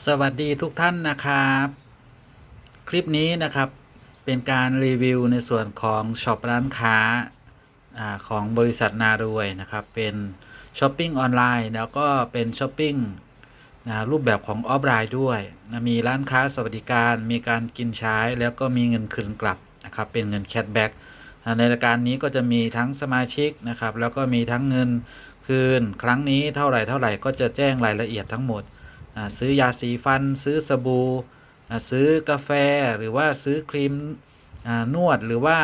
สวัสดีทุกท่านนะครับ คลิปนี้นะครับเป็นการรีวิวในส่วนของช็อปร้านค้าอของบริษัทนารวยนะครับ เป็นช้อปปิ้งออนไลน์ แล้วก็เป็นช้อปปิ้งนะรูปแบบของออฟไลน์ด้วยนะมีร้านค้าสวัสดิการมีการกินใช้แล้วก็มีเงินคืนกลับนะครับ เป็นเงินแคชแบ็กในรายการนี้ก็จะมีทั้งสมาชิกนะครับ แล้วก็มีทั้งเงินคืน ครั้งนี้เท่าไหร่เท่าไหร่ก็จะแจ้งรายละเอียดทั้งหมด ซื้อยาสีฟัน ซื้อสบู่ซื้อกาแฟหรือว่าซื้อครีมนวดหรือว่า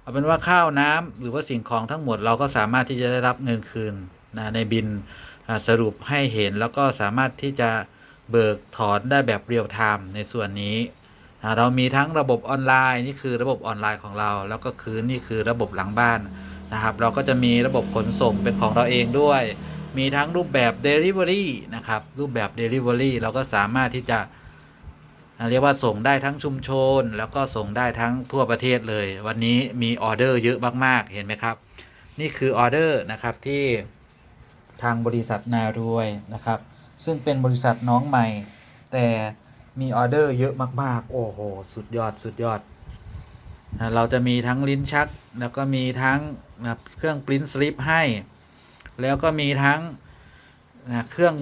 เอาเป็นว่าข้าวน้ำหรือว่าสิ่งของทั้งหมดเราก็สามารถที่จะได้รับเงินคืนนะในบินสรุปให้เห็นแล้วก็สามารถที่จะเบิกถอนได้แบบเรียลไทม์ในส่วนนี้ เรามีทั้งระบบออนไลน์นี่คือระบบออนไลน์ของเรา แล้วก็คือนี่คือระบบหลังบ้านนะครับ เราก็จะมีระบบขนส่งเป็นของเราเองด้วย มีทั้งรูปแบบ Delivery นะครับ รูปแบบ Delivery เราก็สามารถที่จะเรียกว่าส่งได้ทั้งชุมชน แล้วก็ส่งได้ทั้งทั่วประเทศเลย วันนี้มีออเดอร์เยอะมาก ๆ เห็นไหมครับ นี่คือออเดอร์นะครับที่ทางบริษัทนารวยนะครับ ซึ่งเป็นบริษัทน้องใหม่ แต่มีออเดอร์เยอะมาก ๆ โอ้โห สุดยอดสุดยอด เราจะมีทั้งลิ้นชัก แล้วก็มีทั้งเครื่องปริ้นสลิปให้ แล้วก็มีทั้งนะเครื่อง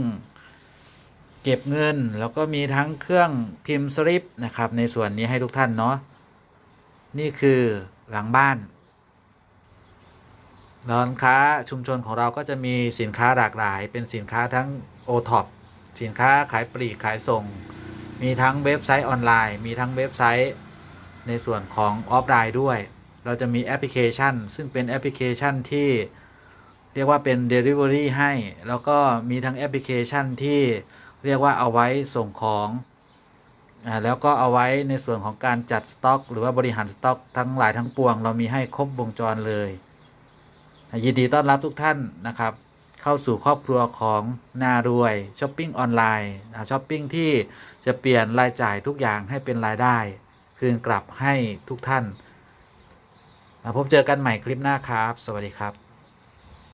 เก็บเงิน แล้วก็มีทั้งเครื่องพิมพ์สลิปนะครับ ในส่วนนี้ให้ทุกท่านเนาะนี่คือหลังบ้านร้านค้าชุมชนของเราก็จะมีสินค้าหลากหลาย เป็นสินค้าทั้ง o t o p สินค้าขายปลีกขายส่ง มีทั้งเว็บไซต์ออนไลน์ มีทั้งเว็บไซต์ในส่วนของออฟไลน์ด้วย เราจะมีแอปพลิเคชัน ซึ่งเป็นแอปพลิเคชันที่ เรียกว่าเป็น Delivery ให้ แล้วก็มีทั้งแอปพลิเคชันที่เรียกว่าเอาไว้ส่งของอ่าแล้วก็เอาไว้ในส่วนของการจัดสต็อก หรือว่าบริหารสต็อก ทั้งหลายทั้งปวง เรามีให้ครบวงจรเลย ยินดีต้อนรับทุกท่านนะครับ เข้าสู่ครอบครัวของนารวยช้อปปิ้งออนไลน์ช้อปปิ้งที่จะเปลี่ยนรายจ่ายทุกอย่างให้เป็นรายได้ คืนกลับให้ทุกท่านพบเจอกันใหม่คลิปหน้าครับ สวัสดีครับ